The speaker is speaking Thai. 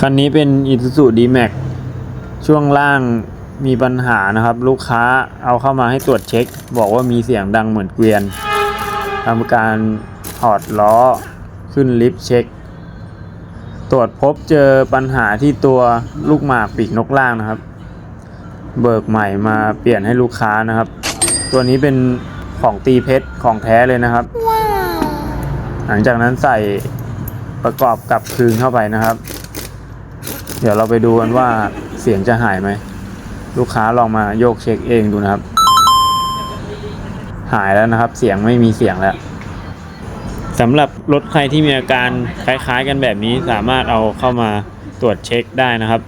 คันนี้เป็น Isuzu D-Max ช่วงล่างมีปัญหานะครับ ลูกค้าเอาเข้ามาให้ตรวจเช็ค บอกว่ามีเสียงดังเหมือนเกวียนทำการถอดล้อขึ้นลิฟต์เช็ค ตรวจพบเจอปัญหาที่ตัวลูกหมากปีกนกล่างนะครับ เบิกใหม่มาเปลี่ยนให้ลูกค้านะครับ ตัวนี้เป็นของตีเพชรของแท้เลยนะครับ หลังจากนั้นใส่ประกอบกับคืนเข้าไปนะครับ เดี๋ยวเราไปดูกันว่าเสียงจะหายไหม ลูกค้าลองมาโยกเช็คเองดูนะครับ หายแล้วนะครับ เสียงไม่มีเสียงแล้วสำหรับรถใครที่มีอาการคล้ายๆกันแบบนี้สามารถเอาเข้ามาตรวจเช็คได้นะครับ